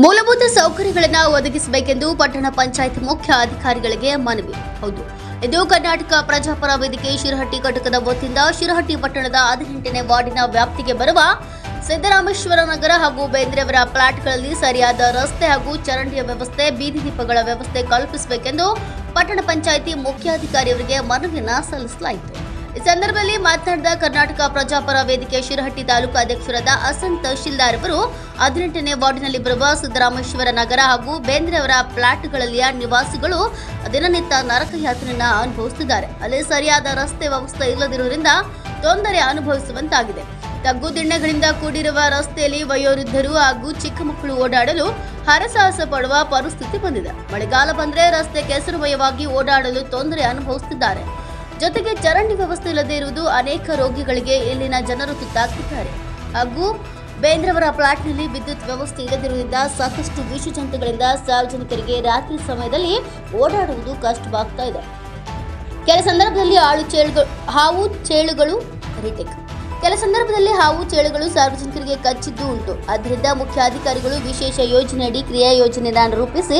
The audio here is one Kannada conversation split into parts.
ಮೂಲಭೂತ ಸೌಕರ್ಯಗಳನ್ನು ಒದಗಿಸಬೇಕೆಂದು ಪಟ್ಟಣ ಪಂಚಾಯತ್ ಮುಖ್ಯ ಅಧಿಕಾರಿಗಳಿಗೆ ಮನವಿ. ಹೌದು. ಇದು ಕರ್ನಾಟಕ ಪ್ರಜಾಪರ ವೇದಿಕೆ ಶಿರಹಟ್ಟಿ ಘಟಕದ ವತಿಯಿಂದ ಶಿರಹಟ್ಟಿ ಪಟ್ಟಣದ ಹದಿನೆಂಟನೇ ವಾರ್ಡಿನ ವ್ಯಾಪ್ತಿಗೆ ಬರುವ ಸಿದ್ದರಾಮೇಶ್ವರ ನಗರ ಹಾಗೂ ಬೇಂದ್ರೆಯವರ ಫ್ಲಾಟ್ಗಳಲ್ಲಿ ಸರಿಯಾದ ರಸ್ತೆ ಹಾಗೂ ಚರಂಡಿಯ ವ್ಯವಸ್ಥೆ, ಬೀದಿ ದೀಪಗಳ ವ್ಯವಸ್ಥೆ ಕಲ್ಪಿಸಬೇಕೆಂದು ಪಟ್ಟಣ ಪಂಚಾಯಿತಿ ಮುಖ್ಯಾಧಿಕಾರಿಯವರಿಗೆ ಮನವಿಯನ್ನು ಸಲ್ಲಿಸಲಾಯಿತು. ಈ ಸಂದರ್ಭದಲ್ಲಿ ಮಾತನಾಡಿದ ಕರ್ನಾಟಕ ಪ್ರಜಾಪರ ವೇದಿಕೆ ಶಿರಹಟ್ಟಿ ತಾಲೂಕು ಅಧ್ಯಕ್ಷರಾದ ಅಸಂತ್ ತಹಶೀಲ್ದಾರ್ ಅವರು ಹದಿನೆಂಟನೇ ವಾರ್ಡಿನಲ್ಲಿ ಬರುವ ಸಿದ್ದರಾಮೇಶ್ವರ ನಗರ ಹಾಗೂ ಬೇಂದ್ರೆ ಅವರ ಫ್ಲಾಟ್ಗಳಲ್ಲಿಯ ನಿವಾಸಿಗಳು ದಿನನಿತ್ಯ ನರಕ ಯಾತ್ರೆಯನ್ನು ಅನುಭವಿಸುತ್ತಿದ್ದಾರೆ. ಅಲ್ಲಿ ಸರಿಯಾದ ರಸ್ತೆ ವ್ಯವಸ್ಥೆ ಇಲ್ಲದಿರುವುದರಿಂದ ತೊಂದರೆ ಅನುಭವಿಸುವಂತಾಗಿದೆ. ತಗ್ಗು ದಿಣ್ಣೆಗಳಿಂದ ಕೂಡಿರುವ ರಸ್ತೆಯಲ್ಲಿ ವಯೋವೃದ್ಧರು ಹಾಗೂ ಚಿಕ್ಕ ಮಕ್ಕಳು ಓಡಾಡಲು ಹರಸಾಹಸ ಪಡುವ ಪರಿಸ್ಥಿತಿ ಬಂದಿದೆ. ಮಳೆಗಾಲ ಬಂದರೆ ರಸ್ತೆ ಕೆಸರುಮಯವಾಗಿ ಓಡಾಡಲು ತೊಂದರೆ ಅನುಭವಿಸುತ್ತಿದ್ದಾರೆ. ಜೊತೆಗೆ ಚರಂಡಿ ವ್ಯವಸ್ಥೆ ಇಲ್ಲದೆ ಇರುವುದು ಅನೇಕ ರೋಗಿಗಳಿಗೆ ಇಲ್ಲಿನ ಜನರು ತುತ್ತಾಗುತ್ತಿದ್ದಾರೆ ಹಾಗೂ ಬೇಂದ್ರವರ ಫ್ಲಾಟ್ನಲ್ಲಿ ವಿದ್ಯುತ್ ವ್ಯವಸ್ಥೆ ಇಲ್ಲದಿರುವುದರಿಂದ ಸಾಕಷ್ಟು ವಿಷಜಂತುಗಳಿಂದ ಸಾರ್ವಜನಿಕರಿಗೆ ರಾತ್ರಿ ಸಮಯದಲ್ಲಿ ಓಡಾಡುವುದು ಕಷ್ಟವಾಗ್ತಾ ಇದೆ. ಕೆಲ ಸಂದರ್ಭದಲ್ಲಿ ಆಳು ಚೇಳುಗಳು, ಹಾವು ಚೇಳುಗಳು ರಿಟೇಕ್ ಕೆಲ ಸಂದರ್ಭದಲ್ಲಿ ಹಾವು ಚೇಳುಗಳು ಸಾರ್ವಜನಿಕರಿಗೆ ಕಚ್ಚಿದ್ದು ಉಂಟು. ಆದ್ದರಿಂದ ಮುಖ್ಯಾಧಿಕಾರಿಗಳು ವಿಶೇಷ ಯೋಜನೆಯಡಿ ಕ್ರಿಯಾ ಯೋಜನೆಯನ್ನು ರೂಪಿಸಿ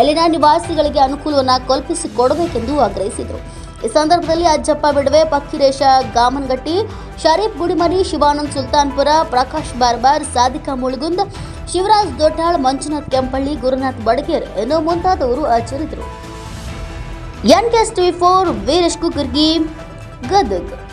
ಅಲ್ಲಿನ ನಿವಾಸಿಗಳಿಗೆ ಅನುಕೂಲವನ್ನು ಕಲ್ಪಿಸಿಕೊಡಬೇಕೆಂದು ಆಗ್ರಹಿಸಿದರು. ಈ ಸಂದರ್ಭದಲ್ಲಿ ಅಜ್ಜಪ್ಪ ಬಿಡವೆ ಪಕ್ಕಿರೇಶ ಗಾಮನ್ಗಟ್ಟಿ, ಶರೀಫ್ ಗುಡಿಮನಿ ಶಿವಾನಂದ್ ಸುಲ್ತಾನ್ಪುರ, ಪ್ರಕಾಶ್ ಬಾರ್ಬಾರ್ ಸಾದಿಕಾ ಮುಳುಗುಂದ್, ಶಿವರಾಜ್ ದೊಡ್ಡಾಳ್, ಮಂಜುನಾಥ್ ಕೆಂಪಳ್ಳಿ, ಗುರುನಾಥ್ ಬಡಗೇರ್ ಇನ್ನು ಮುಂತಾದವರು ಹಾಜರಿದ್ದರು N K T four, Veeresh Kukargi Gadag.